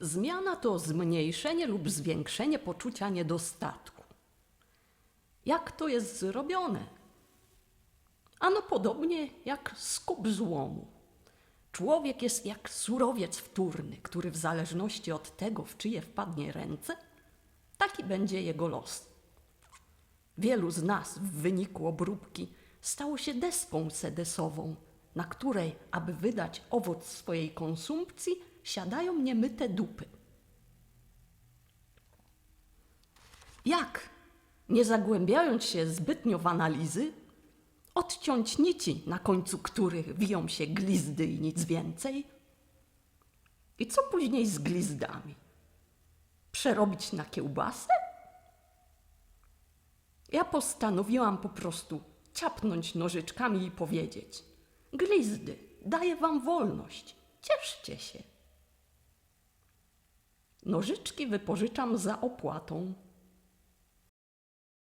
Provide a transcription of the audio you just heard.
Zmiana to zmniejszenie lub zwiększenie poczucia niedostatku. Jak to jest zrobione? Ano podobnie jak skup złomu. Człowiek jest jak surowiec wtórny, który w zależności od tego, w czyje wpadnie ręce, taki będzie jego los. Wielu z nas w wyniku obróbki stało się deską sedesową, na której, aby wydać owoc swojej konsumpcji, siadają niemyte dupy. Jak, nie zagłębiając się zbytnio w analizy, odciąć nici, na końcu których wiją się glizdy i nic więcej? I co później z glizdami? Przerobić na kiełbasę? Ja postanowiłam po prostu ciapnąć nożyczkami i powiedzieć: Glizdy, daję wam wolność, cieszcie się. Nożyczki wypożyczam za opłatą.